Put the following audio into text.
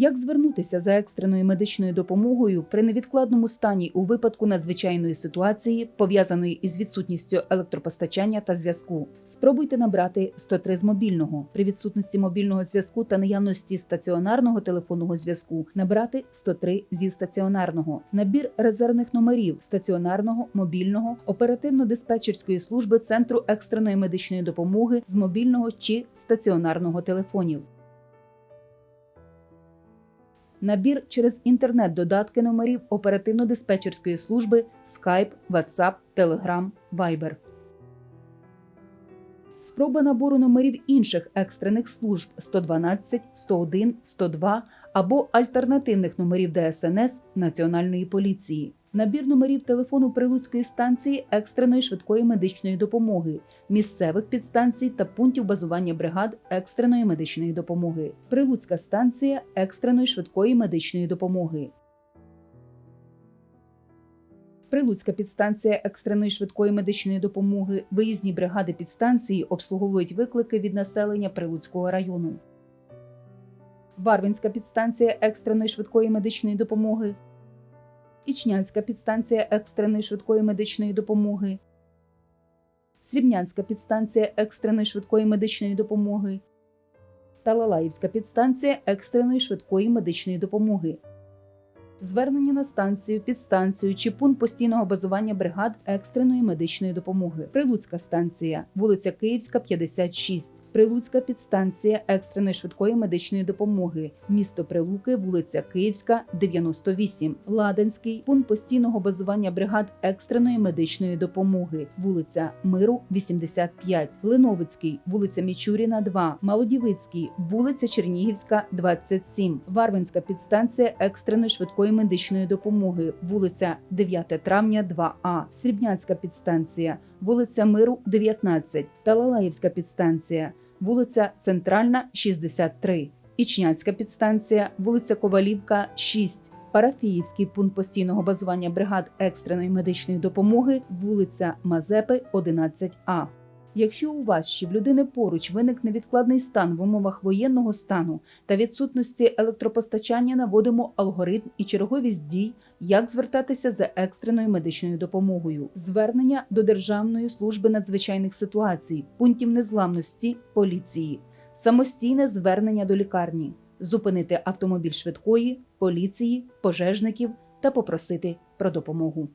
Як звернутися за екстреною медичною допомогою при невідкладному стані у випадку надзвичайної ситуації, пов'язаної із відсутністю електропостачання та зв'язку? Спробуйте набрати 103 з мобільного. При відсутності мобільного зв'язку та наявності стаціонарного телефонного зв'язку набрати 103 зі стаціонарного. Набір резервних номерів стаціонарного, мобільного, оперативно-диспетчерської служби Центру екстреної медичної допомоги з мобільного чи стаціонарного телефонів. Набір через інтернет додатки номерів оперативно-диспетчерської служби Skype, WhatsApp, Telegram, Viber. Спроба набору номерів інших екстрених служб 112, 101, 102 або альтернативних номерів ДСНС Національної поліції. Набір номерів телефону Прилуцької станції екстреної швидкої медичної допомоги, місцевих підстанцій та пунктів базування бригад екстреної медичної допомоги. Прилуцька станція екстреної швидкої медичної допомоги. Прилуцька підстанція екстреної швидкої медичної допомоги. Виїзні бригади підстанції обслуговують виклики від населення Прилуцького району. Варвинська підстанція екстреної швидкої медичної допомоги. Ічнянська підстанція екстреної швидкої медичної допомоги. Срібнянська підстанція екстреної швидкої медичної допомоги. Талалаївська підстанція екстреної швидкої медичної допомоги. Звернення на станцію, підстанцію чи пункт постійного базування бригад екстреної медичної допомоги. Прилуцька станція, вулиця Київська, 56. Прилуцька підстанція екстреної швидкої медичної допомоги. Місто Прилуки, вулиця Київська, 98. Ладенський, пункт постійного базування бригад екстреної медичної допомоги. Вулиця Миру, 85. Глиновицький, вулиця Мічуріна, 2. Малодівицький, вулиця Чернігівська, 27. Варвинська підстанція екстреної швидкої медичної допомоги, вулиця 9 травня, 2А, Срібнянська підстанція, вулиця Миру, 19, Талалаївська підстанція, вулиця Центральна, 63, Ічнянська підстанція, вулиця Ковалівка, 6. Парафіївський пункт постійного базування бригад екстреної медичної допомоги, вулиця Мазепи, 11А. Якщо у вас чи в людини поруч виник невідкладний стан в умовах воєнного стану та відсутності електропостачання, наводимо алгоритм і черговість дій, як звертатися за екстреною медичною допомогою, звернення до Державної служби надзвичайних ситуацій, пунктів незламності, поліції, самостійне звернення до лікарні, зупинити автомобіль швидкої, поліції, пожежників та попросити про допомогу.